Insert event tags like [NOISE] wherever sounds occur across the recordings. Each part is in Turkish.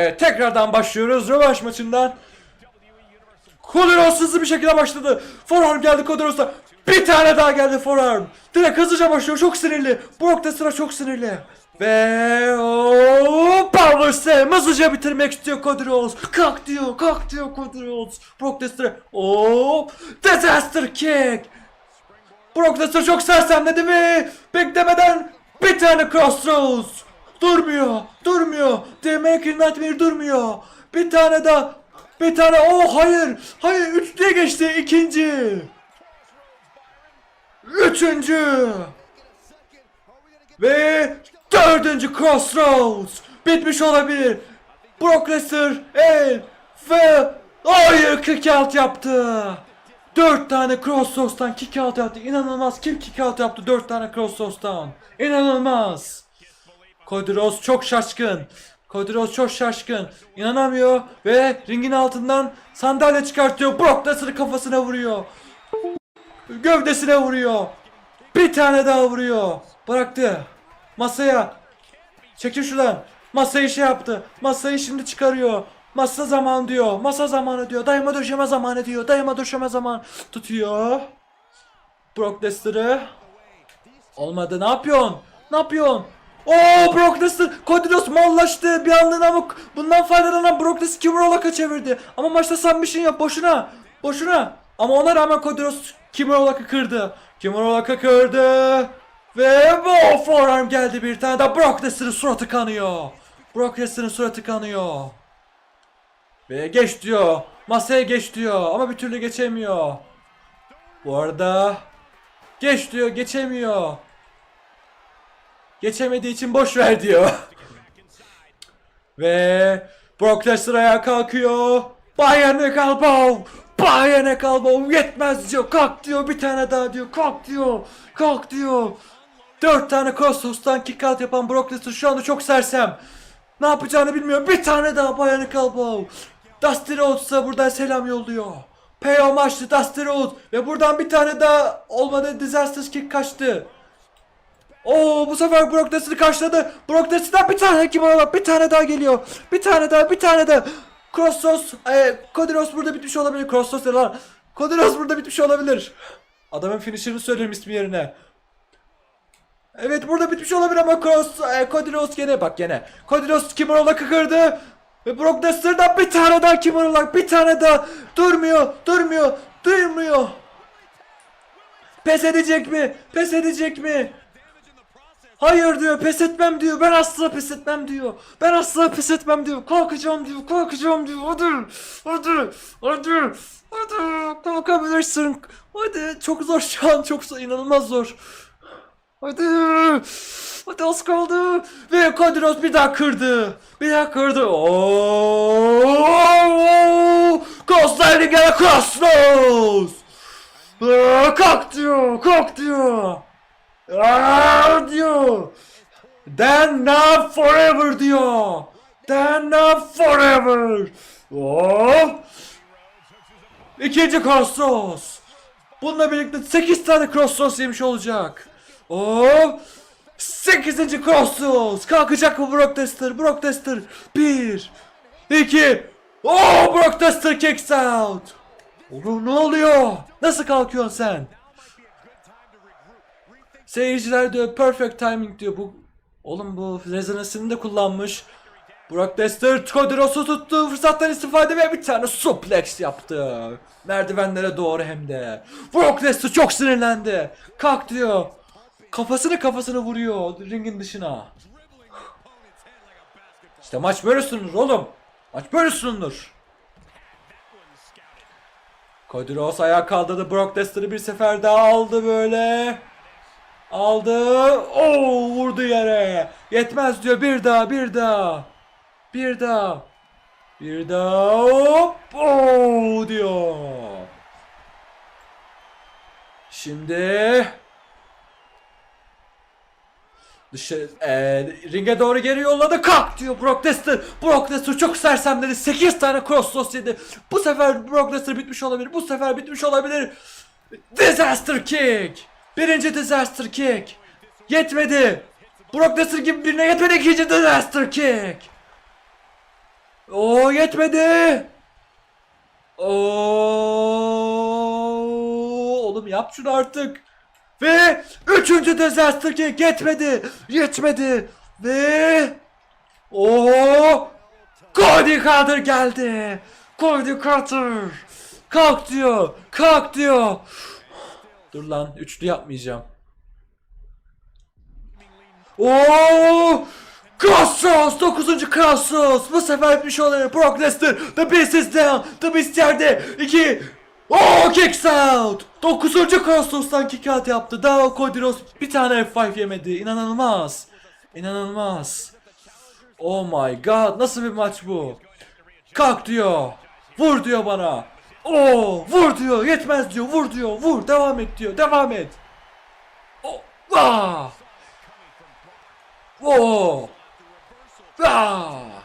Evet, tekrardan başlıyoruz rövanş maçından. Kodoros hızlı bir şekilde başladı. Forearm geldi Kodoros'a. Bir tane daha geldi forearm. Direkt hızlıca başlıyor. Çok sinirli. Brock da sıra çok sinirli. Ve o Power Slam hızlıca bitirmek istiyor Kodoros. Kalk diyor, kalk diyor Kodoros. Brock Lesnar. O Disaster Kick. Brock Lesnar çok sersemledi mi? Beklemeden bir tane Crossroads. Durmuyor, durmuyor. The American Nightmare durmuyor. Bir tane daha. Bir tane. Oh hayır. Hayır. Üçlüye geçti. ikinci. Üçüncü. Ve dördüncü Crossroads. Bitmiş olabilir. Brock Lesnar el ve hayır kick out yaptı. Dört tane Crossroads'tan kick out yaptı. İnanılmaz. Kim kick out yaptı dört tane Crossroads'tan? İnanılmaz. Cody Rhodes çok şaşkın. Cody Rhodes çok şaşkın. İnanamıyor ve ringin altından sandalye çıkartıyor. Brock Lesnar'ı kafasına vuruyor. Gövdesine vuruyor. Bir tane daha vuruyor. Bıraktı. Masaya. Çekil şuradan. Masayı şey yaptı. Masayı şimdi çıkarıyor. Masa zamanı diyor. Masa zamanı diyor. Dayıma döşeme zamanı diyor. Dayıma döşeme zaman tutuyor. Brock Lesnar'ı. Olmadı. Ne yapıyorsun? Ne yapıyorsun? Oo Brock Lesnar Cody mallaştı bir anlığına ama bundan faydalanan Brock Lesnar Kimurolak'a çevirdi. Ama maçta submission yap boşuna. Boşuna. Ama ona rağmen Cody Rhodes Kimurolak'ı kırdı. Kimurolak'ı kırdı. Ve bu forearm geldi bir tane daha Brock Lesnar'ın suratı kanıyor. Brock Lesnar'ın suratı kanıyor. Ve geç diyor. Masaya geç diyor ama bir türlü geçemiyor. Bu arada geç diyor geçemiyor. Geçemediği için boş ver diyor. Ve Brock Lesnar ayağa kalkıyor. Bionic Elbow. Bionic Elbow yetmez diyor. Kalk diyor bir tane daha diyor. Kalk diyor. Kalk diyor. Dört tane Crossroads'tan kick out yapan Brock Lesnar şu anda çok sersem. Ne yapacağını bilmiyor. Bir tane daha Bionic Elbow. Dusty Rhodes'a buradan selam yolluyor. Pay maçtı Dusty Rhodes. Ve buradan bir tane daha olmadı. Disaster Kick kaçtı. Oo bu sefer Brock Lesnar karşıladı. Brock Lesnar'dan bir tane kim var? Bir tane daha geliyor. Bir tane daha, bir tane daha. Crossroads, e, Cody Rhodes burada bitmiş olabilir. Crossroads ne lan? Cody Rhodes burada bitmiş olabilir. Adamın finisher'ını söyleyeyim ismi yerine. Evet burada bitmiş olabilir ama Cross, e, Cody Rhodes gene bak gene. Cody Rhodes Kimurolak'ı kırdı. Ve Brock Lesnar'dan bir tane daha Kimurolak, bir tane daha. Durmuyor, durmuyor, durmuyor. Pes edecek mi? Pes edecek mi? Hayır diyor pes etmem diyor. Ben asla pes etmem diyor. Ben asla pes etmem diyor. Kalkacağım diyor kalkacağım diyor. Hadi hadi hadi hadi. Kalkabilirsin. Hadi. Çok zor şu an. Çok zor. İnanılmaz zor. Hadi. Hadi az kaldı. Ve Rhodes bir daha kırdı. Bir daha kırdı. Ooo Crossline'e gene Aa, kalk diyor kalk diyor Aa, diyor. Then now forever diyor. Then now forever. Oh. İkinci Crossroads. Bununla birlikte 8 tane Crossroads yemiş olacak. Oh. 8. Crossroads. Kalkacak mı Brock Lesnar? Brock Lesnar. 1 2 Oh Brock Lesnar kicks out. Oğlum ne oluyor? Nasıl kalkıyorsun sen? Seyirciler diyor perfect timing diyor bu Oğlum bu rezonansını da kullanmış. Brock Lesnar Cody Rhodes'u tuttu fırsattan istifade ve bir tane suplex yaptı. Merdivenlere doğru hem de. Brock Lesnar çok sinirlendi. Kalk diyor. Kafasını kafasını vuruyor ringin dışına. İşte maç böyle sunulur oğlum. Maç böyle sunulur. Cody Rhodes ayağa kaldırdı. Brock Lesnar'ı bir sefer daha aldı böyle. Aldı. Oo vurdu yere. Yetmez diyor. Bir daha, bir daha. Bir daha. Bir daha. Hop. Oo diyor. Şimdi Dışarı, eee, ringe doğru geri yolladı. Kalk diyor Brock Lesnar. Brock Lesnar çok sersemledi. 8 tane cross yedi. Bu sefer Brock Lesnar bitmiş olabilir. Bu sefer bitmiş olabilir. Disaster kick. Birinci disaster kick. Yetmedi. Brock Lesnar gibi birine yetmedi ikinci disaster kick. Oo yetmedi. Oo oğlum yap şunu artık. Ve üçüncü disaster kick yetmedi. Yetmedi. Ve o Cody Carter geldi. Cody Carter. Kalk diyor. Kalk diyor. Dur lan üçlü yapmayacağım. Oo! Crossos! 9. Crossos! Bu sefer etmiş olabilir. Brock Lesnar. The Beast is down. The Beast yerde. 2. Oo kicks out. 9. Crossors'tan kick out yaptı. Daha Cody Rhodes bir tane F5 yemedi. İnanılmaz. İnanılmaz. Oh my god. Nasıl bir maç bu? Kalk diyor. Vur diyor bana. Oo vur diyor. Yetmez diyor. Vur diyor. Vur. Devam et diyor. Devam et. Oh. Ah. Whoa! Ah!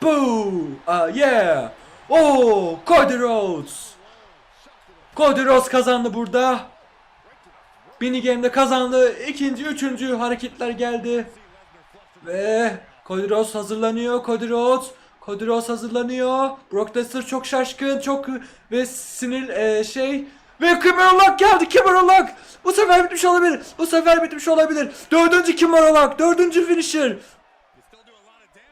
Boo! Ah yeah! Oh! Cody Rhodes! Cody Rhodes kazandı burada. Mini game'de kazandı. İkinci, üçüncü hareketler geldi. Ve Cody Rhodes hazırlanıyor. Cody Rhodes. Cody hazırlanıyor. Brock Lesnar çok şaşkın, çok ve sinir e, şey ve Kimber Lock geldi. Kimber Lock. Bu sefer bitmiş olabilir. Bu sefer bitmiş olabilir. Dördüncü Kimber Lock. Dördüncü finisher.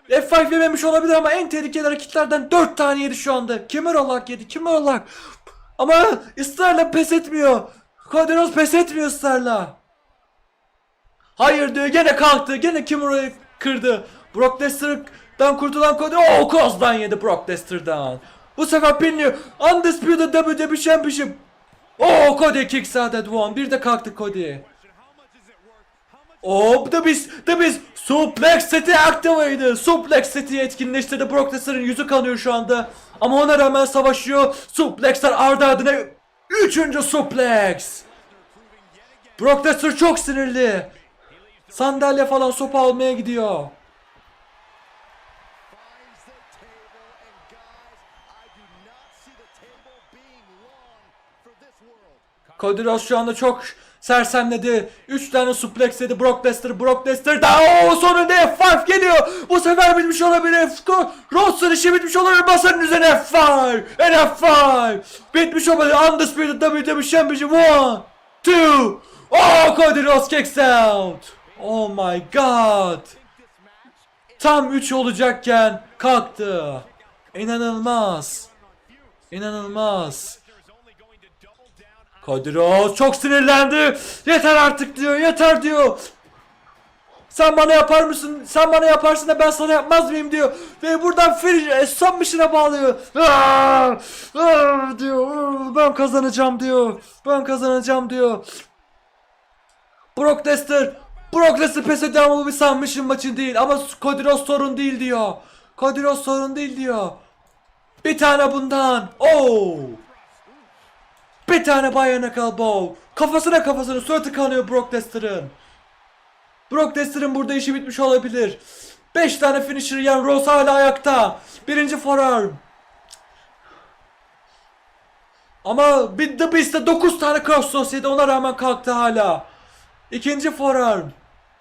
F5 yememiş olabilir ama en tehlikeli hareketlerden 4 tane yedi şu anda. Kimber Lock yedi. Kimber Lock. Ama ısrarla pes etmiyor. Cody pes etmiyor ısrarla. Hayır diyor gene kalktı gene Kimura'yı kırdı. Brock Lesnar'dan kurtulan Cody oh Koz'dan yedi Brock Lesnar'dan. Bu sefer pinliyor. Undisputed WWE Championship. Oh Cody kicks out at one. Bir de kalktı Cody. Oh The Beast, The Beast Suplex seti activated. Suplex seti etkinleştirdi. Brock Lesnar'ın yüzü kanıyor şu anda. Ama ona rağmen savaşıyor. Suplexler ardı ardına. Üçüncü suplex. Brock Lesnar çok sinirli. Sandalye falan sopa almaya gidiyor. Cody Rhodes şu anda çok sersemledi. 3 tane suplex yedi Brock Lesnar. Brock Lesnar da o sonunda F5 geliyor. Bu sefer bitmiş olabilir. Rhodes'un işi bitmiş olabilir. Masanın üzerine F5. And F5. Bitmiş olabilir. Undisputed WWE Championship 1, 2. Oh Cody Rhodes kicks out. Oh my god. Tam 3 olacakken kalktı. İnanılmaz. İnanılmaz. Cody Rhodes çok sinirlendi. Yeter artık diyor. Yeter diyor. Sen bana yapar mısın? Sen bana yaparsın da ben sana yapmaz mıyım diyor. Ve buradan finish submission'a bağlıyor. Aa, aa, diyor. "Aa, Ben kazanacağım diyor. Ben kazanacağım diyor. Brock Lesnar Brock Lesnar pes ama bu bir submission maçı değil. Ama Cody Rhodes sorun değil diyor. Cody Rhodes sorun değil diyor. Bir tane bundan. Oo. Bir tane Bionic Elbow. Kafasına kafasına suratı kanıyor Brock Lesnar'ın. Brock Lesnar'ın burada işi bitmiş olabilir. 5 tane finisher yiyen Rose hala ayakta. Birinci forearm. Ama bir The Beast'te 9 tane cross sosyete ona rağmen kalktı hala. İkinci forearm.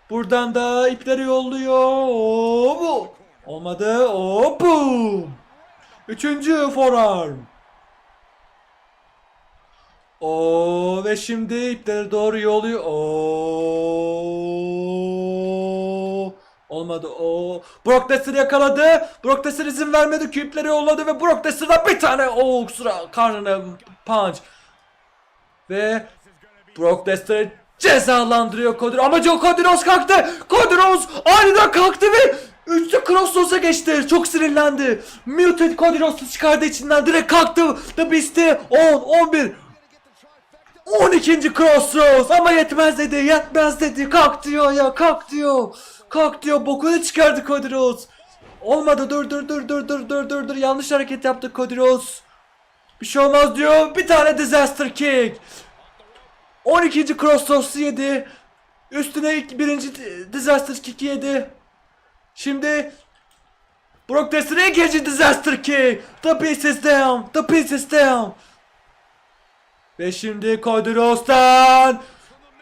Buradan da ipleri yolluyor. Oo, bu. Olmadı. Oo, boom. Üçüncü forearm. Oo ve şimdi ipleri doğru yoluyor. Oo. Olmadı. Oo. Brock Lesnar yakaladı. Brock Lesnar izin vermedi. ki yolladı ve Brock Lesnar'dan bir tane o sıra karnına punch. Ve Brock Lesnar cezalandırıyor Rhodes. Ama Joe Cody Rhodes kalktı. Cody Rhodes aniden kalktı ve Üçlü Crossroads'a geçti. Çok sinirlendi. Muted Cody Rhodes'u çıkardı içinden. Direkt kalktı. The Beast'i 10, 11, 12. Crossroads ama yetmez dedi. Yetmez dedi. Kalk diyor ya. Kalk diyor. Kalk diyor. Bokunu çıkardı Cody Rhodes. Olmadı. Dur dur dur dur dur dur dur dur. Yanlış hareket yaptı Cody Rhodes. Bir şey olmaz diyor. Bir tane disaster kick. 12. Crossroads'u yedi. Üstüne ilk birinci disaster kick yedi. Şimdi Brock Lesnar'a ikinci disaster kick. The piece is down. The piece is down. Ve şimdi Cody Rhodes'tan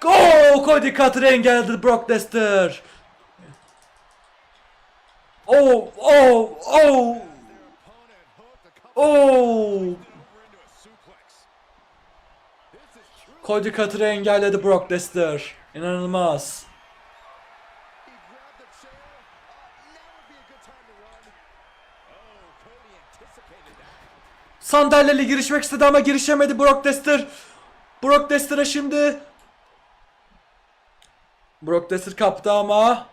Oh! Cody Cutter engelledi Brock Lesnar. Oh, oh, oh. Oh. Cody Cutter'ı engelledi Brock Lesnar. İnanılmaz. Sandalyeyle girişmek istedi ama girişemedi Brock Lesnar. Brock Lesnar'a şimdi Brock Lesnar kaptı ama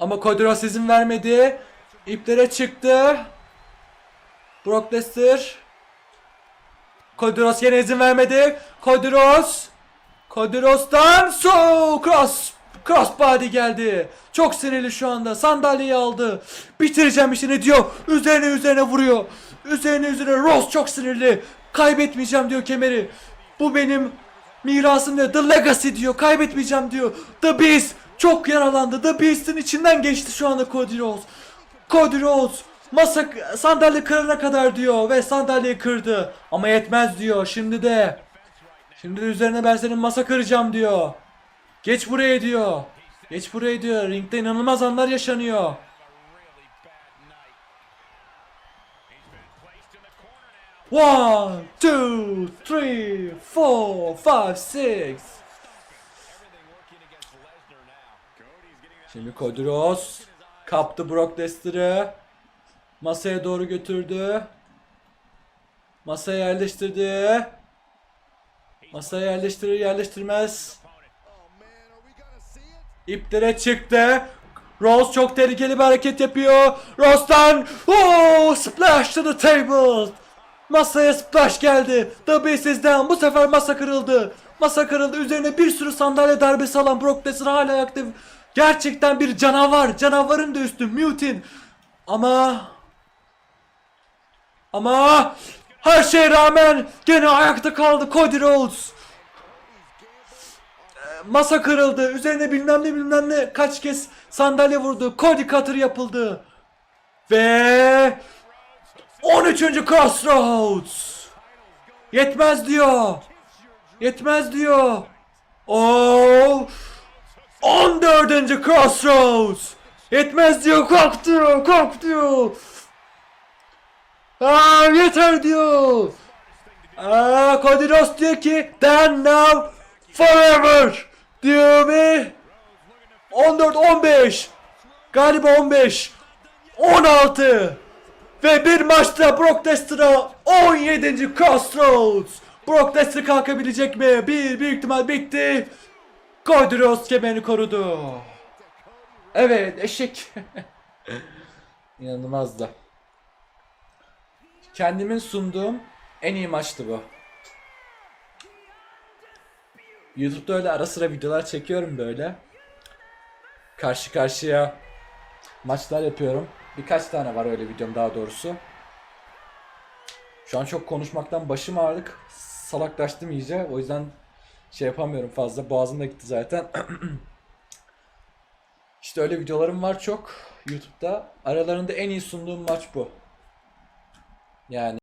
ama Cody izin vermedi. İplere çıktı. Brock Lesnar Cody yine izin vermedi. Cody Rhodes Cody Rhodes'tan so cross cross body geldi. Çok sinirli şu anda. Sandalyeyi aldı. Bitireceğim işini diyor. Üzerine üzerine vuruyor. Üzerine üzerine Rose çok sinirli. Kaybetmeyeceğim diyor kemeri. Bu benim mirasım diyor. The Legacy diyor. Kaybetmeyeceğim diyor. The Beast çok yaralandı. The Beast'in içinden geçti şu anda Cody Rhodes. Cody Rhodes masa sandalye kırana kadar diyor ve sandalyeyi kırdı. Ama yetmez diyor. Şimdi de Şimdi de üzerine ben senin masa kıracağım diyor. Geç buraya diyor. Geç buraya diyor. Ringde inanılmaz anlar yaşanıyor. One, two, three, four, five, six. Şimdi Cody Rhodes kaptı Brock Lesnar'ı. Masaya doğru götürdü. Masaya yerleştirdi. Masaya yerleştirir yerleştirmez. İplere çıktı. Rose çok tehlikeli bir hareket yapıyor. Rose'dan oh, splash to the table. Masaya splash geldi. The Beast is down. Bu sefer masa kırıldı. Masa kırıldı. Üzerine bir sürü sandalye darbesi alan Brock Lesnar hala ayakta. Gerçekten bir canavar. Canavarın da üstü. Mutin. Ama ama her şeye rağmen gene ayakta kaldı Cody Rhodes. Masa kırıldı. Üzerine bilmem ne bilmem ne kaç kez sandalye vurdu. Cody Cutter yapıldı. Ve 13. Crossroads. Yetmez diyor. Yetmez diyor. Oo. 14. Crossroads. Yetmez diyor. Kalk diyor. Kalk diyor. Aa, yeter diyor. Aa, Cody Rhodes diyor ki then now forever diyor ve 14 15 galiba 15 16 ve bir maçta Brock Lesnar'a 17. Crossroads Brock Lesnar kalkabilecek mi? Bir büyük ihtimal bitti. Rhodes kemerini korudu. Evet eşek. [LAUGHS] İnanılmazdı. Kendimin sunduğum en iyi maçtı bu. YouTube'da öyle ara sıra videolar çekiyorum böyle. Karşı karşıya maçlar yapıyorum. Birkaç tane var öyle videom daha doğrusu. Şu an çok konuşmaktan başım ağrıdık. Salaklaştım iyice. O yüzden şey yapamıyorum fazla. Boğazım da gitti zaten. [CLEARS THROAT] işte öyle videolarım var çok YouTube'da. Aralarında en iyi sunduğum maç bu. Yani